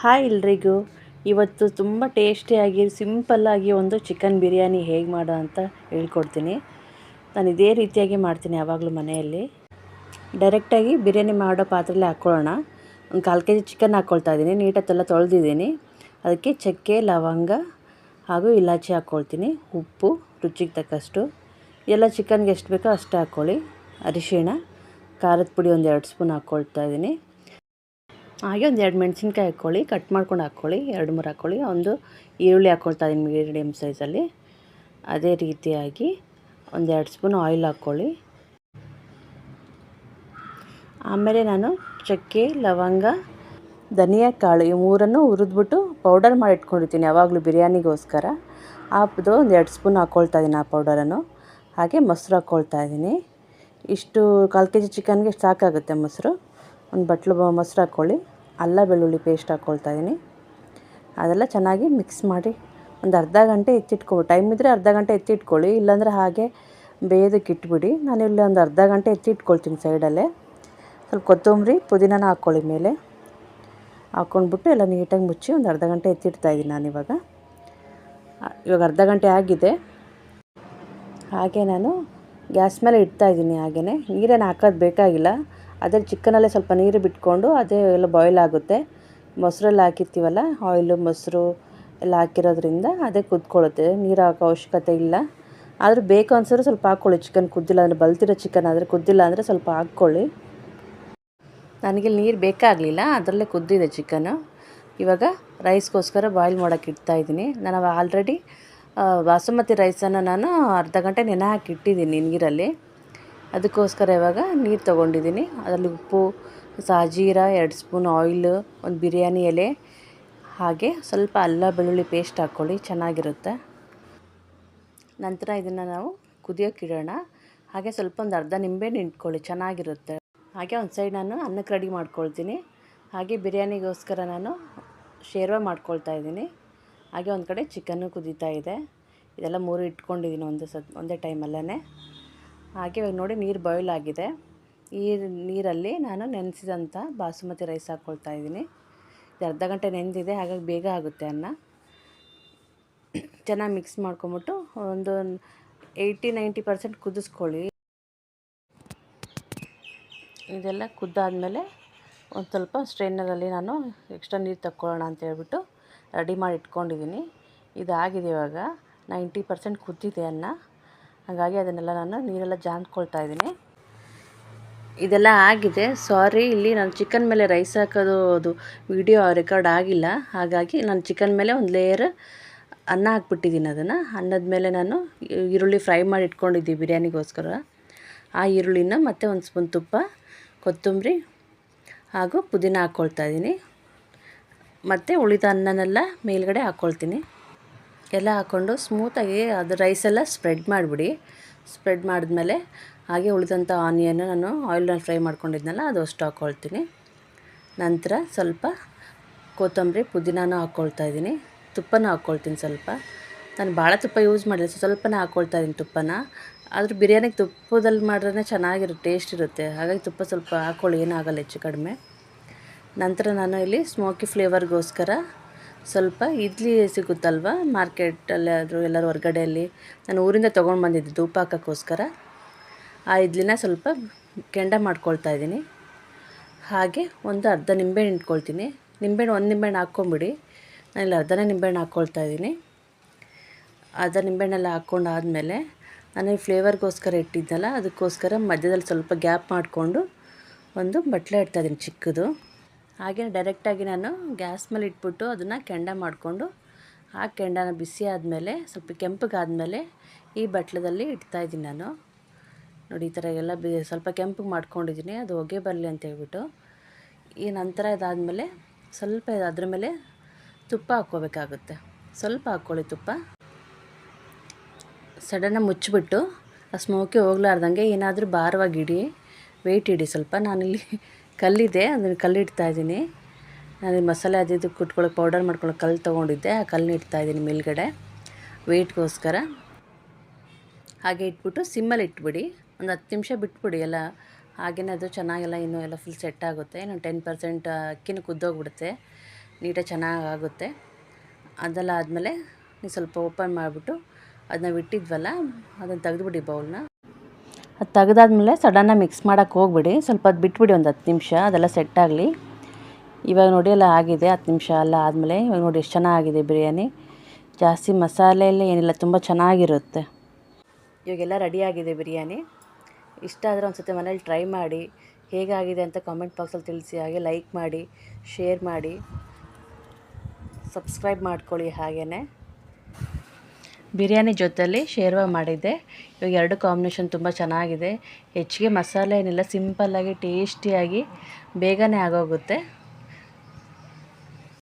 Hi ಎಲ್ರಿಗೂ. ಇವತ್ತು ತುಂಬ ಟೇಸ್ಟಿಯಾಗಿ ಸಿಂಪಲ್ಲಾಗಿ ಒಂದು ಚಿಕನ್ ಬಿರಿಯಾನಿ ಹೇಗೆ ಮಾಡೋ ಅಂತ ಹೇಳ್ಕೊಡ್ತೀನಿ. ನಾನು ಇದೇ ರೀತಿಯಾಗಿ ಮಾಡ್ತೀನಿ ಯಾವಾಗಲೂ ಮನೆಯಲ್ಲಿ. ಡೈರೆಕ್ಟಾಗಿ ಬಿರಿಯಾನಿ ಮಾಡೋ ಪಾತ್ರೆಯಲ್ಲಿ ಹಾಕ್ಕೊಳ್ಳೋಣ ಒಂದು ಕಾಲು ಕೆ ಜಿ ಚಿಕನ್ ಹಾಕ್ಕೊಳ್ತಾ ಇದ್ದೀನಿ, ನೀಟತ್ತೆಲ್ಲ ತೊಳೆದಿದ್ದೀನಿ. ಅದಕ್ಕೆ ಚಕ್ಕೆ, ಲವಂಗ ಹಾಗೂ ಇಲಾಚಿ ಹಾಕ್ಕೊಳ್ತೀನಿ ಉಪ್ಪು, ರುಚಿಗೆ ತಕ್ಕಷ್ಟು. ಎಲ್ಲ ಚಿಕನ್ಗೆ ಎಷ್ಟು ಬೇಕೋ ಅಷ್ಟು ಹಾಕ್ಕೊಳ್ಳಿ ಅರಿಶಿಣ, ಖಾರದ ಪುಡಿ ಒಂದು ಎರಡು ಸ್ಪೂನ್ ಹಾಕ್ಕೊಳ್ತಾ ಇದ್ದೀನಿ. ಹಾಗೆ ಒಂದು ಎರಡು ಮೆಣಸಿನ್ಕಾಯಿ ಹಾಕ್ಕೊಳ್ಳಿ ಕಟ್ ಮಾಡ್ಕೊಂಡು ಹಾಕ್ಕೊಳ್ಳಿ, ಎರಡು ಮೂರು ಹಾಕ್ಕೊಳ್ಳಿ. ಒಂದು ಈರುಳ್ಳಿ ಹಾಕ್ಕೊಳ್ತಾ ಇದ್ದೀನಿ ಮೀಡಿಯಮ್ ಸೈಜಲ್ಲಿ. ಅದೇ ರೀತಿಯಾಗಿ ಒಂದು ಎರಡು ಸ್ಪೂನ್ ಆಯಿಲ್ ಹಾಕ್ಕೊಳ್ಳಿ. ಆಮೇಲೆ ನಾನು ಚಕ್ಕೆ, ಲವಂಗ, ಧನಿಯಾ ಕಾಳು ಈ ಮೂರನ್ನು ಹುರಿದ್ಬಿಟ್ಟು ಪೌಡರ್ ಮಾಡಿ ಇಟ್ಕೊಂಡಿರ್ತೀನಿ ಯಾವಾಗಲೂ ಬಿರಿಯಾನಿಗೋಸ್ಕರ. ಹಾಕ್ದು ಒಂದು ಎರಡು ಸ್ಪೂನ್ ಹಾಕ್ಕೊಳ್ತಾ ಇದ್ದೀನಿ ಆ ಪೌಡರನ್ನು ಹಾಗೆ ಮೊಸರು ಹಾಕ್ಕೊಳ್ತಾ ಇದ್ದೀನಿ ಇಷ್ಟು ಕಾಲು ಕೆ ಜಿ ಚಿಕನ್ಗೆ ಸಾಕಾಗುತ್ತೆ ಮೊಸರು. ಒಂದು ಬಟ್ಲು ಮೊಸರು ಹಾಕ್ಕೊಳ್ಳಿ. ಅಲ್ಲ ಬೆಳ್ಳುಳ್ಳಿ ಪೇಸ್ಟ್ ಹಾಕ್ಕೊಳ್ತಾ ಇದ್ದೀನಿ ಅದೆಲ್ಲ ಚೆನ್ನಾಗಿ ಮಿಕ್ಸ್ ಮಾಡಿ ಒಂದು ಅರ್ಧ ಗಂಟೆ ಎತ್ತಿಟ್ಕೊ ಟೈಮ್ ಇದ್ದರೆ ಅರ್ಧ ಗಂಟೆ ಎತ್ತಿಟ್ಕೊಳ್ಳಿ. ಇಲ್ಲಾಂದರೆ ಹಾಗೆ ಬೇಯೋದಕ್ಕೆ ಇಟ್ಬಿಡಿ. ಇಲ್ಲಿ ಒಂದು ಅರ್ಧ ಗಂಟೆ ಎತ್ತಿಟ್ಕೊಳ್ತೀನಿ ಸೈಡಲ್ಲೇ. ಸ್ವಲ್ಪ ಕೊತ್ತಂಬರಿ, ಪುದೀನನ ಹಾಕ್ಕೊಳ್ಳಿ ಮೇಲೆ. ಹಾಕ್ಕೊಂಡ್ಬಿಟ್ಟು ಎಲ್ಲ ನೀಟಾಗಿ ಮುಚ್ಚಿ ಒಂದು ಅರ್ಧ ಗಂಟೆ ಎತ್ತಿಡ್ತಾ ಇದ್ದೀನಿ ನಾನಿವಾಗ ಇವಾಗ. ಅರ್ಧ ಗಂಟೆ ಆಗಿದೆ. ಹಾಗೆ ನಾನು ಗ್ಯಾಸ್ ಮೇಲೆ ಇಡ್ತಾ ಇದ್ದೀನಿ ಹಾಗೆಯೇ ನೀರೇನು ಹಾಕೋದು ಬೇಕಾಗಿಲ್ಲ. ಅದೇ ಚಿಕನಲ್ಲೇ ಸ್ವಲ್ಪ ನೀರು ಬಿಟ್ಕೊಂಡು ಅದೇ ಎಲ್ಲ ಬಾಯ್ಲ್ ಆಗುತ್ತೆ. ಮೊಸರಲ್ಲಿ ಹಾಕಿರ್ತೀವಲ್ಲ ಆಯಿಲು ಮೊಸರು ಎಲ್ಲ ಹಾಕಿರೋದ್ರಿಂದ ಅದೇ ಕುದ್ಕೊಳ್ಳುತ್ತೆ. ನೀರು ಹಾಕೋ ಅವಶ್ಯಕತೆ ಇಲ್ಲ. ಆದರೂ ಬೇಕು ಅನ್ಸಿದ್ರೆ ಸ್ವಲ್ಪ ಹಾಕ್ಕೊಳ್ಳಿ. ಚಿಕನ್ ಕುದ್ದಿಲ್ಲ ಅಂದರೆ, ಬಲ್ತಿರೋ ಚಿಕನ್ ಆದರೆ ಕುದ್ದಿಲ್ಲ ಅಂದರೆ ಸ್ವಲ್ಪ ಹಾಕ್ಕೊಳ್ಳಿ. ನನಗೆ ನೀರು ಬೇಕಾಗಲಿಲ್ಲ, ಅದರಲ್ಲೇ ಕುದ್ದಿದೆ ಚಿಕನು ಇವಾಗ ರೈಸ್ಗೋಸ್ಕರ ಬಾಯ್ಲ್ ಮಾಡೋಕ್ಕೆ ಇಡ್ತಾಯಿದ್ದೀನಿ ನಾನು ಆಲ್ರೆಡಿ ಬಾಸುಮತಿ ರೈಸನ್ನು ನಾನು ಅರ್ಧ ಗಂಟೆ ನೆನೆ ಹಾಕಿ ಇಟ್ಟಿದ್ದೀನಿ ನೀರಲ್ಲಿ ಅದಕ್ಕೋಸ್ಕರ ಇವಾಗ ನೀರು ತೊಗೊಂಡಿದ್ದೀನಿ. ಅದರಲ್ಲಿ ಉಪ್ಪು, ಸಾಜೀರ, ಎರಡು ಸ್ಪೂನ್ ಆಯಿಲ್, ಒಂದು ಬಿರಿಯಾನಿ ಎಲೆ, ಹಾಗೆ ಸ್ವಲ್ಪ ಅಲ್ಲ ಬೆಳ್ಳುಳ್ಳಿ ಪೇಸ್ಟ್ ಹಾಕ್ಕೊಳ್ಳಿ, ಚೆನ್ನಾಗಿರುತ್ತೆ. ನಂತರ ಇದನ್ನು ನಾವು ಕುದಿಯೋಕ್ಕಿಡೋಣ ಹಾಗೆ ಸ್ವಲ್ಪ ಒಂದು ಅರ್ಧ ನಿಂಬೆಹಣ್ಣು ಇಟ್ಕೊಳ್ಳಿ ಚೆನ್ನಾಗಿರುತ್ತೆ. ಹಾಗೆ ಒಂದು ಸೈಡ್ ನಾನು ಅನ್ನಕ್ಕೆ ರೆಡಿ ಮಾಡ್ಕೊಳ್ತೀನಿ. ಹಾಗೆ ಬಿರಿಯಾನಿಗೋಸ್ಕರ ನಾನು ಶೇರ್ವ ಮಾಡ್ಕೊಳ್ತಾ ಇದ್ದೀನಿ. ಹಾಗೆ ಒಂದು ಕಡೆ ಚಿಕನ್ನು ಕುದೀತಾ ಇದೆ. ಇದೆಲ್ಲ ಮೂರು ಇಟ್ಕೊಂಡಿದ್ದೀನಿ ಒಂದು ಸತ್, ಒಂದೇ ಟೈಮಲ್ಲೇ ಹಾಗೆ ಇವಾಗ ನೋಡಿ ನೀರು ಬಾಯ್ಲ್ ಆಗಿದೆ. ಈ ನೀರಲ್ಲಿ ನಾನು ನೆನೆಸಿದಂಥ ಬಾಸುಮತಿ ರೈಸ್ ಹಾಕ್ಕೊಳ್ತಾ ಇದ್ದೀನಿ. ಇದು ಅರ್ಧ ಗಂಟೆ ನೆಂದಿದೆ, ಹಾಗಾಗಿ ಬೇಗ ಆಗುತ್ತೆ ಅನ್ನ. ಚೆನ್ನಾಗಿ ಮಿಕ್ಸ್ ಮಾಡ್ಕೊಂಬಿಟ್ಟು ಒಂದು ಏಯ್ಟಿ ನೈಂಟಿ ಪರ್ಸೆಂಟ್ ಕುದಿಸ್ಕೊಳ್ಳಿ. ಇದೆಲ್ಲ ಕುದ್ದಾದಮೇಲೆ ಒಂದು ಸ್ವಲ್ಪ ಸ್ಟ್ರೈನರಲ್ಲಿ ನಾನು ಎಕ್ಸ್ಟ್ರಾ ನೀರು ತಕ್ಕೊಳ್ಳೋಣ ಅಂತ ಹೇಳ್ಬಿಟ್ಟು ರೆಡಿ ಮಾಡಿ ಇಟ್ಕೊಂಡಿದ್ದೀನಿ. ಇದಾಗಿದೆ ಇವಾಗ. ನೈಂಟಿ ಪರ್ಸೆಂಟ್ ಕುದ್ದಿದೆ ಅನ್ನ. ಹಾಗಾಗಿ ಅದನ್ನೆಲ್ಲ ನಾನು ನೀರೆಲ್ಲ ಜಾನ್ಕೊಳ್ತಾ ಇದ್ದೀನಿ. ಇದೆಲ್ಲ ಆಗಿದೆ. ಸಾರಿ ಇಲ್ಲಿ ನಾನು ಚಿಕನ್ ಮೇಲೆ ರೈಸ್ ಹಾಕೋದು ಅದು ವಿಡಿಯೋ ರೆಕಾರ್ಡ್ ಆಗಿಲ್ಲ. ಹಾಗಾಗಿ ನಾನು ಚಿಕನ್ ಮೇಲೆ ಒಂದು ಲೇಯರ್ ಅನ್ನ ಹಾಕ್ಬಿಟ್ಟಿದ್ದೀನಿ ಅದನ್ನು. ಅನ್ನದ ಮೇಲೆ ನಾನು ಈರುಳ್ಳಿ ಫ್ರೈ ಮಾಡಿ ಇಟ್ಕೊಂಡಿದ್ದೀವಿ ಬಿರಿಯಾನಿಗೋಸ್ಕರ. ಆ ಈರುಳ್ಳಿನ ಮತ್ತು ಒಂದು ಸ್ಪೂನ್ ತುಪ್ಪ, ಕೊತ್ತಂಬರಿ ಹಾಗೂ ಪುದೀನ ಹಾಕ್ಕೊಳ್ತಾ ಇದ್ದೀನಿ. ಮತ್ತು ಉಳಿದ ಅನ್ನನೆಲ್ಲ ಮೇಲ್ಗಡೆ ಹಾಕ್ಕೊಳ್ತೀನಿ. ಎಲ್ಲ ಹಾಕ್ಕೊಂಡು ಸ್ಮೂತಾಗಿ ಅದು ರೈಸೆಲ್ಲ ಸ್ಪ್ರೆಡ್ ಮಾಡಿಬಿಡಿ. ಸ್ಪ್ರೆಡ್ ಮಾಡಿದ್ಮೇಲೆ ಹಾಗೆ ಉಳಿದಂಥ ಆನಿಯನ್ನು ನಾನು ಆಯಿಲ್ನಲ್ಲಿ ಫ್ರೈ ಮಾಡ್ಕೊಂಡಿದ್ನಲ್ಲ, ಅದು ಅಷ್ಟು ಹಾಕ್ಕೊಳ್ತೀನಿ ನಂತರ ಸ್ವಲ್ಪ ಕೊತ್ತಂಬರಿ ಪುದೀನಾನು ಹಾಕ್ಕೊಳ್ತಾ ಇದ್ದೀನಿ. ತುಪ್ಪನೂ ಹಾಕ್ಕೊಳ್ತೀನಿ ಸ್ವಲ್ಪ. ನಾನು ಭಾಳ ತುಪ್ಪ ಯೂಸ್ ಮಾಡಿಲ್ಲ ಸ್ವಲ್ಪನೇ ಹಾಕ್ಕೊಳ್ತಾ ಇದ್ದೀನಿ ತುಪ್ಪನ. ಆದರೂ ಬಿರಿಯಾನಿಗೆ ತುಪ್ಪದಲ್ಲಿ ಮಾಡಿದ್ರೆ ಚೆನ್ನಾಗಿರುತ್ತೆ ಟೇಸ್ಟ್ ಇರುತ್ತೆ. ಹಾಗಾಗಿ ತುಪ್ಪ ಸ್ವಲ್ಪ ಹಾಕ್ಕೊಳ್ಳಿ ಏನಾಗಲ್ಲ ಹೆಚ್ಚು ಕಡಿಮೆ. ನಂತರ ನಾನು ಇಲ್ಲಿ ಸ್ಮೋಕಿ ಫ್ಲೇವರ್ಗೋಸ್ಕರ ಸ್ವಲ್ಪ ಇಡ್ಲಿ ಸಿಗುತ್ತಲ್ವ? ಮಾರ್ಕೆಟಲ್ಲಿ ಆದರೂ ಎಲ್ಲರೂ ಹೊರಗಡೆಯಲ್ಲಿ. ನಾನು ಊರಿಂದ ತೊಗೊಂಡು ಬಂದಿದ್ದೆ ಧೂಪ ಹಾಕೋಕ್ಕೋಸ್ಕರ ಆ ಇಡ್ಲಿನ ಸ್ವಲ್ಪ ಕೆಂಡ ಮಾಡ್ಕೊಳ್ತಾ ಇದ್ದೀನಿ. ಹಾಗೆ ಒಂದು ಅರ್ಧ ನಿಂಬೆಹಣ್ಣು ಇಟ್ಕೊಳ್ತೀನಿ. ನಿಂಬೆಹಣ್ಣು ಒಂದು ನಿಂಬೆಹಣ್ಣು ಹಾಕ್ಕೊಂಬಿಡಿ. ನಾನಿಲ್ಲಿ ಅರ್ಧನೇ ನಿಂಬೆಹಣ್ಣು ಹಾಕ್ಕೊಳ್ತಾ ಇದ್ದೀನಿ. ಅರ್ಧ ನಿಂಬೆಹಣ್ಣೆಲ್ಲ ಹಾಕ್ಕೊಂಡು ಆದಮೇಲೆ ನಾನು ಈ ಫ್ಲೇವರ್ಗೋಸ್ಕರ ಇಟ್ಟಿದ್ದೆನಲ್ಲ ಅದಕ್ಕೋಸ್ಕರ ಮಧ್ಯದಲ್ಲಿ ಸ್ವಲ್ಪ ಗ್ಯಾಪ್ ಮಾಡಿಕೊಂಡು ಒಂದು ಬಟ್ಲೆ ಇಡ್ತಾಯಿದ್ದೀನಿ ಚಿಕ್ಕದು. ಹಾಗೆ ಡೈರೆಕ್ಟಾಗಿ ನಾನು ಗ್ಯಾಸ್ ಮೇಲೆ ಇಟ್ಬಿಟ್ಟು ಅದನ್ನು ಕೆಂಡ ಮಾಡಿಕೊಂಡು, ಆ ಕೆಂಡನ ಬಿಸಿ ಆದಮೇಲೆ, ಸ್ವಲ್ಪ ಕೆಂಪಗಾದಮೇಲೆ ಈ ಬಟ್ಲದಲ್ಲಿ ಇಡ್ತಾಯಿದ್ದೀನಿ ನಾನು. ನೋಡಿ, ಈ ಥರ ಎಲ್ಲ ಬಿ, ಸ್ವಲ್ಪ ಕೆಂಪಗೆ ಮಾಡ್ಕೊಂಡಿದ್ದೀನಿ, ಅದು ಹೊಗೆ ಬರಲಿ ಅಂತ ಹೇಳ್ಬಿಟ್ಟು. ಈ ನಂತರ ಇದಾದಮೇಲೆ ಸ್ವಲ್ಪ ಅದ್ರ ಮೇಲೆ ತುಪ್ಪ ಹಾಕ್ಕೋಬೇಕಾಗುತ್ತೆ. ಸ್ವಲ್ಪ ಹಾಕ್ಕೊಳ್ಳಿ ತುಪ್ಪ. ಸಡನ್ನಾಗಿ ಮುಚ್ಚಿಬಿಟ್ಟು, ಆ ಸ್ಮೋಕಿ ಹೋಗ್ಲಾರ್ದಂಗೆ ಏನಾದರೂ ಭಾರವಾಗಿ ಇಡಿ ವೆಯ್ಟ್ ಇಡಿ ಸ್ವಲ್ಪ. ನಾನಿಲ್ಲಿ ಕಲ್ಲಿದೆ, ಅದನ್ನು ಕಲ್ಲಿಡ್ತಾ ಇದ್ದೀನಿ. ನಾನು ಮಸಾಲೆ ಅದು ಇದು ಪೌಡರ್ ಮಾಡ್ಕೊಳ್ಳೋಕೆ ಕಲ್ಲು ತೊಗೊಂಡಿದ್ದೆ, ಆ ಕಲ್ಲನ್ನ ಇಡ್ತಾ ಇದ್ದೀನಿ ಮೇಲ್ಗಡೆ. ವೆಯ್ಟ್ಗೋಸ್ಕರ ಹಾಗೆ ಇಟ್ಬಿಟ್ಟು ಸಿಮ್ಮಲ್ಲಿ ಇಟ್ಬಿಡಿ. ಒಂದು ಹತ್ತು ನಿಮಿಷ ಬಿಟ್ಬಿಡಿ ಎಲ್ಲ. ಹಾಗೆಯೇ ಅದು ಚೆನ್ನಾಗೆಲ್ಲ ಇನ್ನೂ ಎಲ್ಲ ಫುಲ್ ಸೆಟ್ ಆಗುತ್ತೆ. ಇನ್ನೊಂದು ಟೆನ್ ಪರ್ಸೆಂಟ್ ಅಕ್ಕಿನ ಕುದ್ದೋಗ್ಬಿಡುತ್ತೆ. ನೀಟಾಗಿ ಚೆನ್ನಾಗಿ ಆಗುತ್ತೆ ಅದೆಲ್ಲ ಆದಮೇಲೆ ನೀವು ಸ್ವಲ್ಪ ಓಪನ್ ಮಾಡಿಬಿಟ್ಟು ಅದನ್ನ ಬಿಟ್ಟಿದ್ವಲ್ಲ ಅದನ್ನು ತೆಗೆದುಬಿಡಿ ಬೌಲ್ನ ಅದು ತೆಗೆದಾದ್ಮೇಲೆ ಸಡನ್ನಾಗಿ ಮಿಕ್ಸ್ ಮಾಡೋಕ್ಕೆ ಹೋಗ್ಬಿಡಿ. ಸ್ವಲ್ಪ ಅದು ಬಿಟ್ಬಿಡಿ ಒಂದು ಹತ್ತು ನಿಮಿಷ, ಅದೆಲ್ಲ ಸೆಟ್ ಆಗಲಿ. ಇವಾಗ ನೋಡಿ ಎಲ್ಲ ಆಗಿದೆ, ಹತ್ತು ನಿಮಿಷ ಎಲ್ಲ ಆದಮೇಲೆ ಇವಾಗ ನೋಡಿ ಎಷ್ಟು ಚೆನ್ನಾಗಿದೆ ಬಿರಿಯಾನಿ. ಜಾಸ್ತಿ ಮಸಾಲೆ ಎಲ್ಲ ಏನಿಲ್ಲ, ತುಂಬ ಚೆನ್ನಾಗಿರುತ್ತೆ. ಇವಾಗೆಲ್ಲ ರೆಡಿಯಾಗಿದೆ ಬಿರಿಯಾನಿ. ಇಷ್ಟ ಆದರೆ ಒಂದು ಸತಿ ಮನೇಲಿ ಟ್ರೈ ಮಾಡಿ, ಹೇಗಾಗಿದೆ ಅಂತ ಕಾಮೆಂಟ್ ಬಾಕ್ಸಲ್ಲಿ ತಿಳಿಸಿ, ಹಾಗೆ ಲೈಕ್ ಮಾಡಿ ಶೇರ್ ಮಾಡಿ ಸಬ್ಸ್ಕ್ರೈಬ್ ಮಾಡ್ಕೊಳ್ಳಿ ಹಾಗೆಯೇ ಬಿರಿಯಾನಿ ಜೊತೆಯಲ್ಲಿ ಶೇರ್ವ ಮಾಡಿದ್ದೆ. ಇವಾಗ ಎರಡು ಕಾಂಬಿನೇಷನ್ ತುಂಬ ಚೆನ್ನಾಗಿದೆ. ಹೆಚ್ಚಿಗೆ ಮಸಾಲೆ ಏನಿಲ್ಲ ಸಿಂಪಲ್ಲಾಗಿ ಟೇಸ್ಟಿಯಾಗಿ ಬೇಗನೆ ಆಗೋಗುತ್ತೆ.